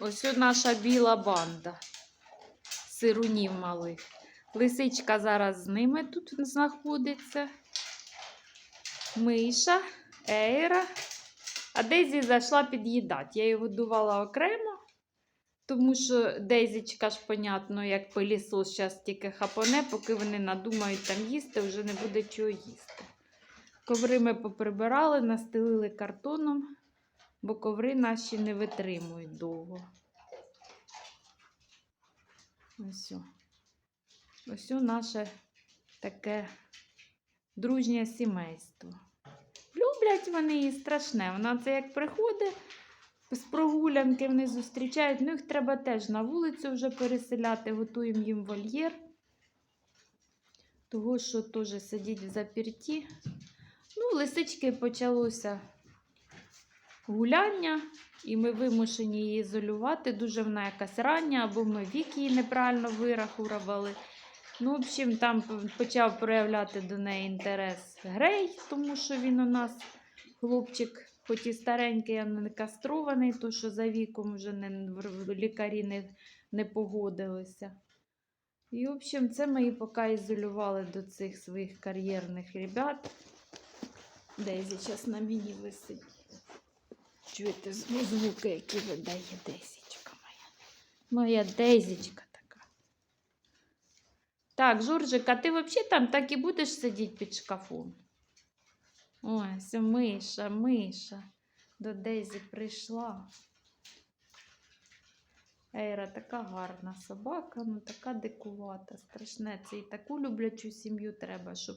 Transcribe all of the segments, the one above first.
Ось наша біла банда сирунів малих. Лисичка зараз з ними тут знаходиться. Миша, Ейра. А Дейзі зайшла під'їдати. Я її годувала окремо, тому що Дейзічка ж, понятно, як пилісос зараз тільки хапоне, поки вони надумають там їсти, вже не буде чого їсти. Коври ми поприбирали, настелили картоном, бо коври наші не витримують довго. Ось. Ось наше таке дружнє сімейство. Люблять вони її страшне. Вона це як приходить з прогулянки, вони зустрічають. Ну, їх треба теж на вулицю вже переселяти, готуємо їм вольєр. Того, що теж сидіть в запірті. Ну, лисички почалося гуляння, і ми вимушені її ізолювати. Дуже вона якась рання, або ми вік її неправильно вирахували. Ну, в общем, там почав проявляти до неї інтерес Грей, тому що він у нас хлопчик, хоч і старенький, а не кастрований, то що за віком вже не, лікарі не, не погодилися. І, в общем, це ми її поки ізолювали до цих своїх кар'єрних ребят. Дейзі зараз на мені висить. Чуєте звуки, які видає Дейзічка моя. Моя Дейзічка така. Так, Жоржик, а ти взагалі там так і будеш сидіти під шкафом? Це миша, миша. До Дейзі прийшла. Ейра така гарна собака, ну така дикувата, страшне. Це і таку люблячу сім'ю треба, щоб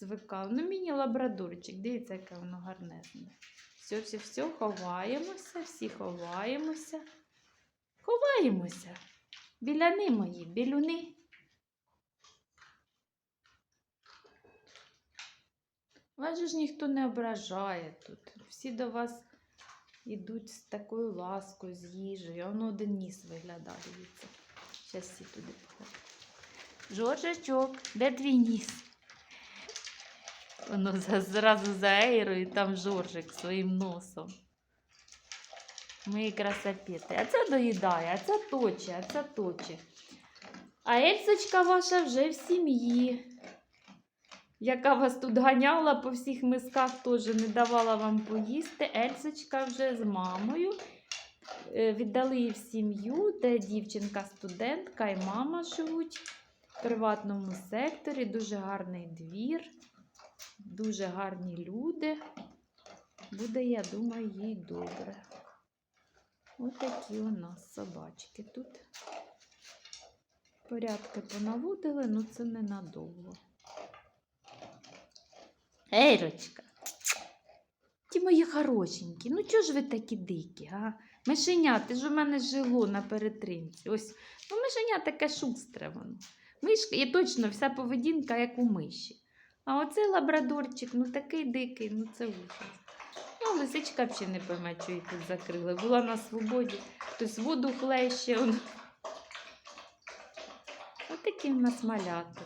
звикав. Ну, міні-лабрадорчик, дивіться, яке воно гарнезне. Все, все, все, ховаємося, всі ховаємося. Ховаємося. Біляни мої, білюни. Вас ж ніхто не ображає тут. Всі до вас йдуть з такою ласкою, з їжею. Воно один ніс виглядає. Дивіться. Зараз всі туди походять. Жоржачок, де твій ніс? Воно зразу за Ейрою, там Жоржик своїм носом. Мої красапети. А це доїдає, а це точе, а це точе. А Ельсочка ваша вже в сім'ї. Яка вас тут ганяла по всіх мисках, теж не давала вам поїсти. Ельсочка вже з мамою. Е, Віддали її в сім'ю, де дівчинка-студентка і мама живуть в приватному секторі. Дуже гарний двір, дуже гарні люди. Буде, я думаю, їй добре. Ось такі у нас собачки тут. Порядки понаводили, ну це ненадовго. Ейрочка, ті мої хорошенькі, ну чого ж ви такі дикі, а? Мишеня, ти ж у мене жило на перетримці. Ось, ну мишеня таке шустре воно. Мишка, і точно вся поведінка, як у миші. А оцей лабрадорчик, ну такий дикий, ну це ужас. Ну, лисичка взагалі не пойме, що її тут закрили. Була на свободі, хтось воду хлеще. Отакі в нас малята.